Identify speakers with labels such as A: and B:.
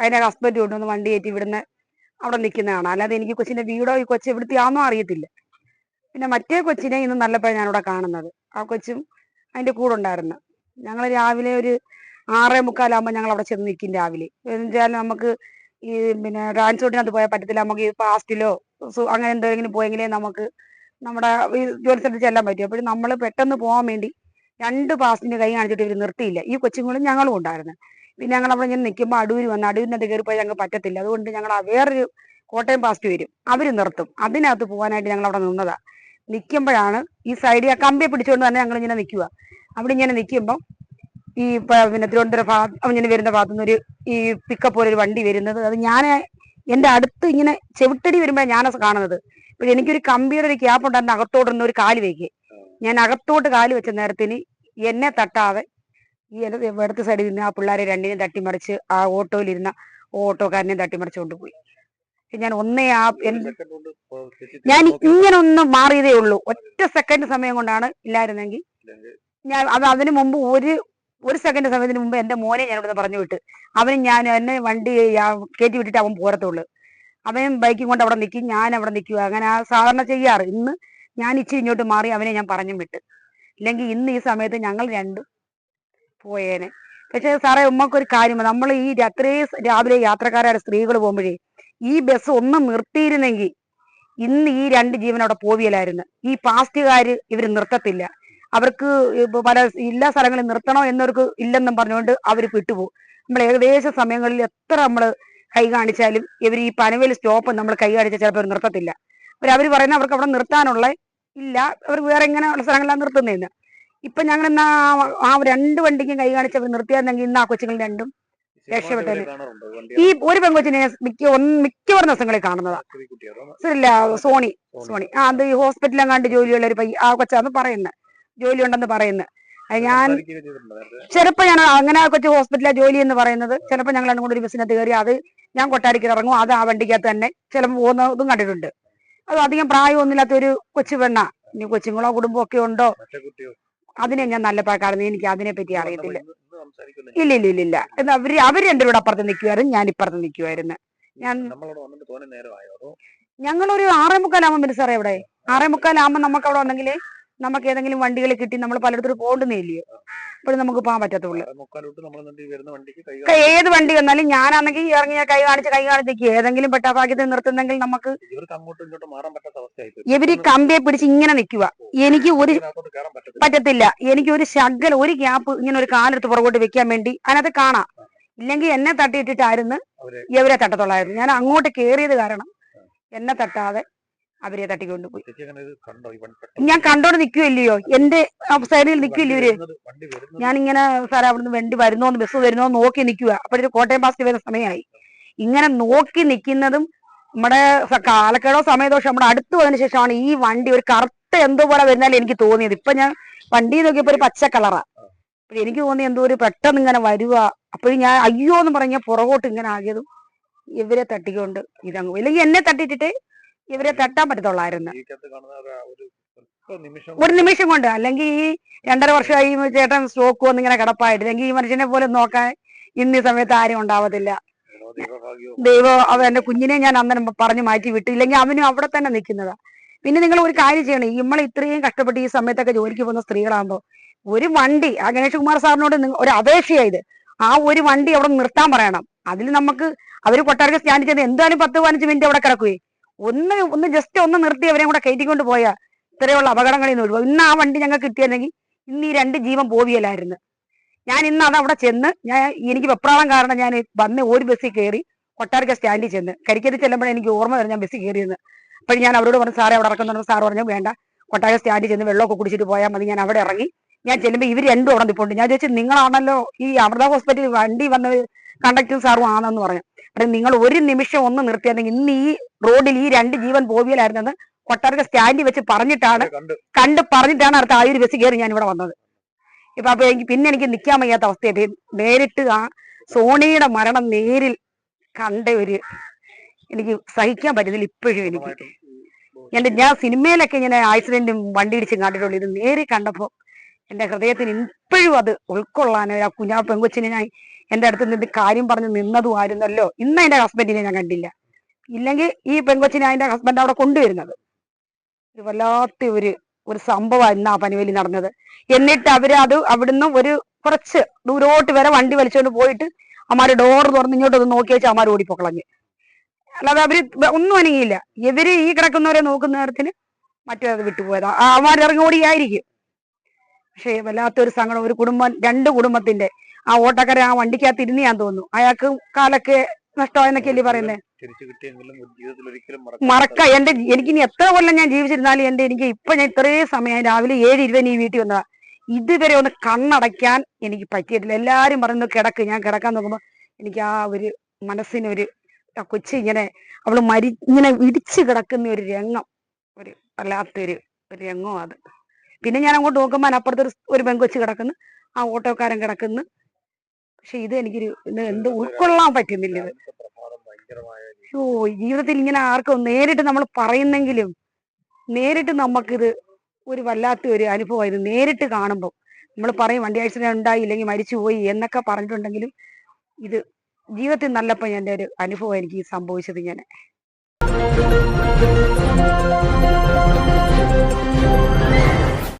A: അതിന്റെ ഹസ്ബൻഡ് കൊണ്ടുവന്ന് വണ്ടി കയറ്റി ഇവിടുന്ന് അവിടെ നിൽക്കുന്നതാണ് അല്ലാതെ എനിക്ക് കൊച്ചിന്റെ വീടോ ഈ കൊച്ചു എവിടുത്തെയാണോ അറിയത്തില്ല. പിന്നെ മറ്റേ കൊച്ചിനെ ഇന്ന് നല്ലപ്പോഴാണ് ഞാനിവിടെ കാണുന്നത്. ആ കൊച്ചും അതിന്റെ കൂടെ ഉണ്ടായിരുന്നു. ഞങ്ങൾ രാവിലെ ഒരു ആറേ മുക്കാലാകുമ്പോൾ ഞങ്ങൾ അവിടെ ചെന്ന് നിൽക്കും രാവിലെ. എന്നുവെച്ചാൽ നമുക്ക് ഈ പിന്നെ ട്രാൻസ്പോർട്ടിനകത്ത് പോയാൽ പറ്റത്തില്ല. നമുക്ക് ഈ ഫാസ്റ്റിലോ അങ്ങനെ എന്തെങ്കിലും പോയെങ്കിലേ നമുക്ക് നമ്മുടെ ജോലി സ്ഥലത്ത് ചെല്ലാൻ പറ്റും. അപ്പോഴും നമ്മൾ പെട്ടെന്ന് പോകാൻ വേണ്ടി രണ്ട് പാസ്റ്റിന്റെ കൈ കാണിച്ചിട്ട് ഇവർ നിർത്തിയില്ല. ഈ കൊച്ചുങ്ങളും ഞങ്ങളും ഉണ്ടായിരുന്നു. പിന്നെ ഞങ്ങൾ അവിടെ ഇങ്ങനെ നിൽക്കുമ്പോൾ അടൂര് വന്ന് അടൂരിനകത്ത് കയറിപ്പോയി ഞങ്ങൾക്ക് പറ്റത്തില്ല. അതുകൊണ്ട് ഞങ്ങൾ വേറൊരു കോട്ടയം പാസ്റ്റ് വരും. അവർ നിർത്തും. അതിനകത്ത് പോകാനായിട്ട് ഞങ്ങൾ അവിടെ നിന്നതാ. നിൽക്കുമ്പോഴാണ് ഈ സൈഡിൽ ആ കമ്പിയെ പിടിച്ചുകൊണ്ട് തന്നെ ഞങ്ങൾ ഇങ്ങനെ നിൽക്കുക അവിടെ ഇങ്ങനെ നിൽക്കുമ്പോൾ ഈ പിന്നെ തിരുവനന്തപുരം ഭാഗത്ത് ഇങ്ങനെ വരുന്ന ഭാഗത്തുനിന്ന് ഒരു ഈ പിക്കപ്പ് പോലെ ഒരു വണ്ടി വരുന്നത്. അത് ഞാൻ എന്റെ അടുത്ത് ഇങ്ങനെ ചെവിട്ടടി വരുമ്പോഴാണ് ഞാനത് കാണുന്നത്. പിന്നെ എനിക്കൊരു കമ്പിയുടെ ഒരു ക്യാപ്പ് ഉണ്ടായിരുന്നു അകത്തോട്ട് ഒരു കാൽ വയ്ക്കുക ഞാൻ അകത്തോട്ട് കാൽ വെച്ച നേരത്തിന് എന്നെ തട്ടാതെ ഈ ഇടത് ഇടത്ത് സൈഡിൽ നിന്ന് ആ പിള്ളേരെ രണ്ടിനെയും തട്ടിമറിച്ച് ആ ഓട്ടോയിലിരുന്ന ഓട്ടോക്കാരനെ തട്ടിമറിച്ച് കൊണ്ടുപോയി ഞാൻ ഒന്നേ ആ ഞാൻ ഇങ്ങനെ ഒന്ന് മാറിയതേ ഉള്ളൂ. ഒറ്റ സെക്കൻഡ് സമയം കൊണ്ടാണ് ഇല്ലായിരുന്നെങ്കിൽ ഞാൻ അത് അതിന് മുമ്പ് ഒരു ഒരു സെക്കൻഡ് സമയത്തിന് മുമ്പ് എന്റെ മോനെ ഞാൻ ഇവിടുന്ന് പറഞ്ഞു വിട്ട്. അവന് ഞാൻ എന്നെ വണ്ടി കയറ്റി വിട്ടിട്ട് അവൻ പോരത്തുള്ളൂ. അവൻ ബൈക്കും കൊണ്ട് അവിടെ നിൽക്കും ഞാൻ അവിടെ നിൽക്കുക അങ്ങനെ ആ സാധാരണ ചെയ്യാറ്. ഇന്ന് ഞാൻ ഇച്ചിരി ഇങ്ങോട്ട് മാറി അവനെ ഞാൻ പറഞ്ഞും വിട്ട്. ഇല്ലെങ്കിൽ ഇന്ന് ഈ സമയത്ത് ഞങ്ങൾ രണ്ടും പോയേനെ. പക്ഷേ സാറേ ഉമ്മക്കൊരു കാര്യം നമ്മൾ ഈ അത്രയും രാവിലെ യാത്രക്കാരായ സ്ത്രീകൾ പോകുമ്പോഴേ ഈ ബസ് ഒന്നും നിർത്തിയിരുന്നെങ്കിൽ ഇന്ന് ഈ രണ്ട് ജീവൻ അവിടെ പോവിയലായിരുന്നു ഈ പാസ്റ്റുകാര് ഇവർ നിർത്തത്തില്ല. അവർക്ക് പല എല്ലാ സ്ഥലങ്ങളിൽ നിർത്തണോ എന്നവർക്ക് ഇല്ലെന്നും പറഞ്ഞുകൊണ്ട് അവർ വിട്ടുപോകും. നമ്മൾ ഏകദേശ സമയങ്ങളിൽ എത്ര നമ്മൾ കൈ കാണിച്ചാലും ഇവർ ഈ പനവേൽ സ്റ്റോപ്പ് നമ്മൾ കൈ കാണിച്ചാൽ ചിലപ്പോൾ നിർത്തത്തില്ല. അവർ അവർ പറയുന്ന അവർക്ക് അവിടെ നിർത്താനുള്ള ഇല്ല. അവർ വേറെ ഇങ്ങനെയുള്ള സ്ഥലങ്ങളിലാണ് നിർത്തുന്നതെന്ന് ഇപ്പൊ ഞങ്ങൾ എന്നാ ആ- രണ്ട് വണ്ടിക്കും കൈ കാണിച്ച് നിർത്തിയാന്നെങ്കിൽ നിർത്തിയായിരുന്നെങ്കിൽ ഇന്ന് ആ കൊച്ചുങ്ങൾ രണ്ടും രക്ഷപ്പെട്ടത്. ഈ ഒരു പെൺകൊച്ചിനെ മിക്ക ഒന്ന് മിക്കവാറും ദിവസങ്ങളിൽ കാണുന്നതാ. ഇല്ല സോണി. സോണി. ആ അത് ഈ ഹോസ്പിറ്റലിൽ കണ്ട് ജോലിയുള്ള ഒരു പയ്യ ആ കൊച്ചാന്ന് പറയുന്നത് ജോലി ഉണ്ടെന്ന് പറയുന്നത് ഞാൻ
B: ചെറുപ്പം
A: ചിലപ്പോൾ ഞാൻ അങ്ങനെ ആ കൊച്ചു ഹോസ്പിറ്റലിലെ ജോലി എന്ന് പറയുന്നത്. ചിലപ്പോൾ ഞങ്ങൾ രണ്ടും കൂടി ഒരു ബസ്സിനകത്ത് കയറി അത് ഞാൻ കൊട്ടാരിക്ക് ഇറങ്ങും. അത് ആ വണ്ടിക്കകത്ത് തന്നെ ചിലപ്പോൾ പോകുന്നതും കണ്ടിട്ടുണ്ട്. അത് അധികം പ്രായമൊന്നുമില്ലാത്ത ഒരു കൊച്ചു പെണ്ണ. ഇനി കൊച്ചുങ്ങളോ കുടുംബമൊക്കെ ഉണ്ടോ? അതിനെ ഞാൻ നല്ല പ്രകാരം എനിക്ക് അതിനെ പറ്റി അറിയത്തില്ല. ഇല്ല ഇല്ല ഇല്ല ഇല്ല അവർ അവർ രണ്ടുപേരും കൂടെ അപ്പുറത്ത് നിൽക്കുമായിരുന്നു ഞാൻ ഇപ്പുറത്ത് നിൽക്കുമായിരുന്നു ഞാൻ- ഞങ്ങളൊരു ആറേ മുക്കാലാകുമ്പോൾ പിന്നെ സാറേ അവിടെ? ആറേ മുക്കാലാകുമ്പോ നമുക്ക് അവിടെ വന്നെങ്കിൽ നമുക്ക് ഏതെങ്കിലും വണ്ടികൾ കിട്ടി നമ്മൾ പലയിടത്തും പോകണ്ടെന്നില്ലയോ? ഇപ്പോഴും നമുക്ക് പോകാൻ പറ്റത്തുള്ളൂ. ഏത് വണ്ടി വന്നാലും ഞാനാണെങ്കിൽ ഇറങ്ങി ഞാൻ കൈ കാണിച്ച് കൈ കാണിച്ചേക്ക് ഏതെങ്കിലും പെട്ടാഭാഗ്യത്തിൽ നിർത്തുന്നെങ്കിൽ നമുക്ക് ഇവർ കമ്പിയെ പിടിച്ച് ഇങ്ങനെ നിൽക്കുക എനിക്ക് ഒരു
B: പറ്റത്തില്ല.
A: എനിക്ക് ഒരു ശകൽ ഒരു ഗ്യാപ്പ് ഇങ്ങനെ ഒരു കാലെടുത്ത് പുറകോട്ട് വെക്കാൻ വേണ്ടി അതിനകത്ത് കാണാം. ഇല്ലെങ്കിൽ എന്നെ തട്ടിയിട്ടിട്ടായിരുന്നു ഇവരെ തട്ടത്തുള്ളായിരുന്നു. ഞാൻ അങ്ങോട്ട് കയറിയത് കാരണം എന്നെ തട്ടാതെ അവരെ തട്ടിക്കൊണ്ടുപോയി.
B: ചേച്ചി അങ്ങനെ ഇത് കണ്ടോ? ഈ വണ്ടി
A: ഞാൻ കണ്ടോണ്ട് നിൽക്കുമല്ലയോ എന്റെ സൈഡിൽ
B: നിക്കുവല്ലേ
A: നിൽക്കില്ല ഇവർ
B: ഞാൻ ഇങ്ങനെ വരുന്നത്.
A: ഞാനിങ്ങനെ സാറേ അവിടുന്ന് വണ്ടി വരുന്നോന്ന് ബസ് വരുന്നോന്ന് നോക്കി നിൽക്കുക അപ്പോഴൊരു കോട്ടയം പാസ്റ്റ് വരുന്ന സമയമായി. ഇങ്ങനെ നോക്കി നിൽക്കുന്നതും നമ്മുടെ കാലക്കേടോ സമയദോഷം നമ്മുടെ അടുത്ത് വന്നതിന് ശേഷമാണ് ഈ വണ്ടി ഒരു കറുത്ത എന്തോ പോലെ വരുന്നാലും എനിക്ക് തോന്നിയത്. ഇപ്പൊ ഞാൻ വണ്ടി നോക്കിയപ്പോ ഒരു പച്ച കളറാ. അപ്പൊ എനിക്ക് തോന്നി എന്തോ ഒരു പെട്ടെന്ന് ഇങ്ങനെ വരുക അപ്പോഴും ഞാൻ അയ്യോ എന്ന് പറഞ്ഞ പുറകോട്ട് ഇങ്ങനെ ആകിയതും ഇവരെ തട്ടിക്കൊണ്ട് ഇതങ്ങ് പോയി. ഇല്ലെങ്കിൽ എന്നെ തട്ടിയിട്ടിട്ട് ഇവരെ തട്ടാൻ പറ്റത്തുള്ളായിരുന്നു.
B: ഒരു നിമിഷം
A: കൊണ്ട് അല്ലെങ്കിൽ ഈ രണ്ടര വർഷമായി ചേട്ടൻ സ്ട്രോക്ക് വന്ന് ഇങ്ങനെ കിടപ്പായിട്ട്. അല്ലെങ്കിൽ ഈ മനുഷ്യനെ പോലെ നോക്കാൻ ഇന്ന് ഈ സമയത്ത് ആരും ഉണ്ടാവത്തില്ല. ദൈവം അവ എന്റെ കുഞ്ഞിനെ ഞാൻ അന്നേരം പറഞ്ഞു മാറ്റി വിട്ടു. ഇല്ലെങ്കിൽ അവനും അവിടെ തന്നെ നിൽക്കുന്നതാ. പിന്നെ നിങ്ങൾ ഒരു കാര്യം ചെയ്യണം. നമ്മൾ ഇത്രയും കഷ്ടപ്പെട്ട് ഈ സമയത്തൊക്കെ ജോലിക്ക് പോകുന്ന സ്ത്രീകളാകുമ്പോൾ ഒരു വണ്ടി ആ ഗണേഷ് കുമാർ സാറിനോട് ഒരു അപേക്ഷയായത് ആ ഒരു വണ്ടി അവിടെ നിർത്താൻ പറയണം. അതിൽ നമുക്ക് അവർ കൊട്ടാരക്ക് സ്റ്റാൻഡ് ചെയ്ത് എന്തായാലും പത്ത് പതിനഞ്ച് മിനിറ്റ് അവിടെ കിടക്കുകയെ ഒന്ന് ഒന്ന് ജസ്റ്റ് ഒന്ന് നിർത്തി അവരെയും കൂടെ കയറ്റിക്കൊണ്ട് പോയാ ഇത്രയുള്ള അപകടങ്ങളിൽ നിന്ന് ഒഴിവാകും ഇന്ന് ആ വണ്ടി ഞങ്ങൾക്ക് കിട്ടിയിരുന്നെങ്കിൽ ഇന്ന് ഈ രണ്ട് ജീവൻ പോവിയല്ലായിരുന്നു. ഞാൻ ഇന്ന് അത് അവിടെ ചെന്ന് ഞാൻ എനിക്ക് വെപ്രാളം കാരണം ഞാൻ വന്ന് ഒരു ബസ്സിൽ കയറി കൊട്ടാരക്ക സ്റ്റാൻഡിൽ ചെന്ന്. കരിക്കരി ചെല്ലുമ്പോഴേ എനിക്ക് ഓർമ്മ വരും ഞാൻ ബസ്സിൽ കയറിയെന്ന് അപ്പോൾ ഞാൻ അവരോട് പറഞ്ഞു സാറേ അവിടെ ഇറക്കുന്നുണ്ട് സാർ പറഞ്ഞു വേണ്ട. കൊട്ടാരക്ക സ്റ്റാൻഡിൽ ചെന്ന് വെള്ളമൊക്കെ കുടിച്ചിട്ട് പോയാൽ മതി. ഞാൻ അവിടെ ഇറങ്ങി ഞാൻ ചെല്ലുമ്പോൾ ഇവർ രണ്ടും അവിടെ നിൽപ്പുണ്ട് ഞാൻ ചോദിച്ചു നിങ്ങളാണല്ലോ ഈ അമൃത ഹോസ്പിറ്റലിൽ വണ്ടി വന്ന കണ്ടക്ടർ സാറും ആണെന്ന് പറഞ്ഞു. അപ്പം നിങ്ങൾ ഒരു നിമിഷം ഒന്ന് നിർത്തിയാണെങ്കിൽ ഇന്ന് ഈ റോഡിൽ ഈ രണ്ട് ജീവൻ പോവിയലായിരുന്നെന്ന് കൊട്ടാരക്ക സ്റ്റാൻഡിൽ വെച്ച് പറഞ്ഞിട്ടാണ്
B: കണ്ട്.
A: പറഞ്ഞിട്ടാണ് അടുത്ത ആ ഒരു ബസ് കയറി ഞാൻ ഇവിടെ വന്നത്. ഇപ്പൊ അപ്പൊ എനിക്ക് പിന്നെ എനിക്ക് നിൽക്കാൻ വയ്യാത്ത അവസ്ഥയായി നേരിട്ട് ആ സോണിയുടെ മരണം നേരിൽ കണ്ട ഒരു എനിക്ക് സഹിക്കാൻ പറ്റുന്നില്ല ഇപ്പോഴും എനിക്ക്. എന്റെ ഞാൻ സിനിമയിലൊക്കെ ഇങ്ങനെ ആക്സിഡന്റും വണ്ടി ഇടിച്ചും കണ്ടിട്ടുള്ളൂ. ഇത് നേരിൽ കണ്ടപ്പോ എന്റെ ഹൃദയത്തിന് ഇപ്പോഴും അത് ഉൾക്കൊള്ളാനോ ആ കുഞ്ഞാ പെങ്കൊച്ചിനെ ഞാൻ എന്റെ അടുത്ത് നിന്ന് കാര്യം പറഞ്ഞ് നിന്നതും ആയിരുന്നല്ലോ. ഇന്ന് എന്റെ ഹസ്ബൻഡിനെ ഞാൻ കണ്ടില്ല. ഇല്ലെങ്കിൽ ഈ പെങ്കൊച്ചിനെ അതിന്റെ ഹസ്ബൻഡ് അവിടെ കൊണ്ടുവരുന്നത്. ഒരു വല്ലാത്ത ഒരു ഒരു സംഭവം ഇന്ന് ആ പനിവലി നടന്നത്. എന്നിട്ട് അവർ അത് അവിടുന്ന് ഒരു കുറച്ച് ദൂരോട്ട് വരെ വണ്ടി വലിച്ചുകൊണ്ട് പോയിട്ട് അമ്മാര് ഡോർ തുറന്ന് ഇങ്ങോട്ട് ഒന്ന് നോക്കി വെച്ച് അമ്മാര് ഓടിപ്പോക്കളഞ്ഞ്. അല്ലാതെ അവർ ഒന്നും അനങ്ങിയില്ല. ഇവർ ഈ കിടക്കുന്നവരെ നോക്കുന്ന നേരത്തിന് മറ്റേ അത് വിട്ടുപോയതാ. അമാര് ഇറങ്ങി ഓടിയായിരിക്കും. പക്ഷേ വല്ലാത്തൊരു സങ്കടം. ഒരു കുടുംബം രണ്ട് കുടുംബത്തിന്റെ ആ ഓട്ടക്കാരെ ആ വണ്ടിക്കകത്ത് ഇരുന്ന് ഞാൻ തോന്നുന്നു. അയാൾക്ക് കാലൊക്കെ
B: നഷ്ടമായെന്നൊക്കെ അല്ലേ പറയുന്നത്
A: മറക്ക. എന്റെ എനിക്ക് ഇനി എത്ര കൊല്ലം ഞാൻ ജീവിച്ചിരുന്നാലും എന്റെ എനിക്ക് ഇപ്പൊ ഞാൻ ഇത്രയും സമയം രാവിലെ ഏഴ് ഇരുപതിന് ഈ വീട്ടിൽ വന്നതാ. ഇതുവരെ ഒന്ന് കണ്ണടയ്ക്കാൻ എനിക്ക് പറ്റിയിട്ടില്ല. എല്ലാരും പറയുന്നു കിടക്ക്. ഞാൻ കിടക്കാൻ നോക്കുമ്പോ എനിക്ക് ആ ഒരു മനസ്സിനൊരു കൊച്ചി ഇങ്ങനെ അവൾ മരി ഇങ്ങനെ ഇടിച്ചു കിടക്കുന്ന ഒരു രംഗം. ഒരു വല്ലാത്തൊരു രംഗം അത്. പിന്നെ ഞാൻ അങ്ങോട്ട് നോക്കുമ്പോൾ അതിനപ്പുറത്ത് ഒരു ഒരു പെങ്കൊച്ച് കിടക്കുന്നു. ആ ഓട്ടോക്കാരൻ കിടക്കുന്നു. പക്ഷെ ഇത് എനിക്കൊരു എന്ത് ഉൾക്കൊള്ളാൻ പറ്റുന്നില്ല ഇത്. ഓ ജീവിതത്തിൽ ഇങ്ങനെ ആർക്കും നേരിട്ട് നമ്മൾ പറയുന്നെങ്കിലും നേരിട്ട് നമുക്കിത് ഒരു വല്ലാത്ത ഒരു അനുഭവമായിരുന്നു നേരിട്ട് കാണുമ്പോൾ നമ്മൾ പറയും വണ്ടി ആക്സിഡന്റ് ഉണ്ടായി ഇല്ലെങ്കിൽ മരിച്ചുപോയി എന്നൊക്കെ പറഞ്ഞിട്ടുണ്ടെങ്കിലും ഇത് ജീവിതത്തിൽ നല്ലപ്പോൾ എന്റെ ഒരു അനുഭവം എനിക്ക് സംഭവിച്ചത് ഇങ്ങനെ